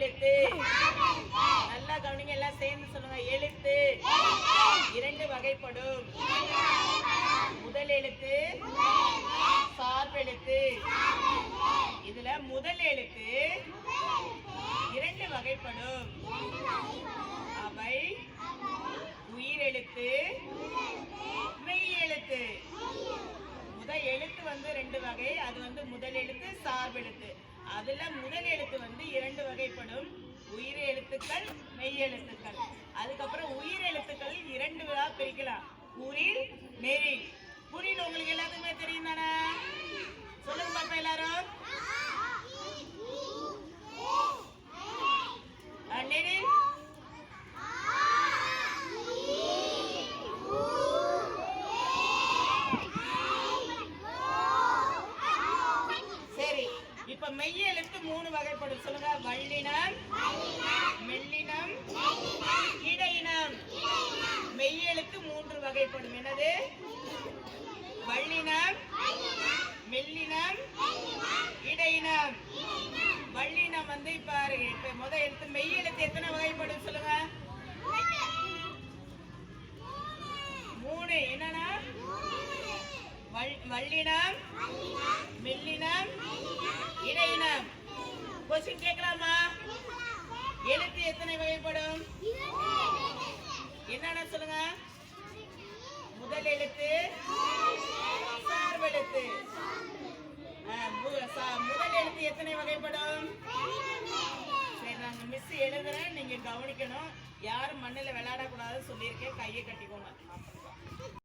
எழுத்து நல்லா கவனிங்க எல்லாம் சேர்ந்து சொல்லுங்க. எழுத்து இரண்டு வகைப்படும். முதல் எழுத்து சார்பெழுத்து இதுல முதல் எழுத்து இரண்டு வகைப்படும். அவை உயிரெழுத்து மெய் எழுத்து. முதல் எழுத்து வந்து ரெண்டு வகை அது வந்து முதல் எழுத்து சார்பெழுத்து அதுல முதல் எழுத்து வந்து இரண்டு வகைப்படும். உயிர் எழுத்துக்கள் மெய் எழுத்துக்கள். அதுக்கப்புறம் உயிர் எழுத்துக்கள் இரண்டு விழா பிரிக்கலாம். உரில் மெரில். புரியல உங்களுக்கு எல்லாத்துக்குமே தெரியும் தானே சொல்லுங்க பாப்பா எல்லாரும். இப்ப மெய் எழுத்து மூணு வகைப்படும். சொல்லுங்க. வள்ளினம் மெல்லினம் இடையினம் மெய் எழுத்து மூன்று வகைப்படும். என்னது? வள்ளினம் மெல்லினம் இடையினம் வள்ளினம் வந்து இப்ப இப்ப முத எழுத்து மெய் எழுத்து எத்தனை வகைப்படும் சொல்லுங்க மூணு என்னன்னா வள்- வள்ளினம் மெல்லினம் இடையினம் கொஸ்டின் கேட்கலாமா? எழுத்து எத்தனை வகைப்படும்? என்னென்ன சொல்லுங்க? முதல் எழுத்து சார்பெழுத்து. மு- சா- முதல் எழுத்து எத்தனை வகைப்படும்? சரி நாங்கள் மிஸ் எழுதுறேன். நீங்க கவனிக்கணும். யாரும் மண்ணில் விளையாடக்கூடாதுன்னு சொல்லியிருக்கேன். கையை கட்டிக்கோங்க.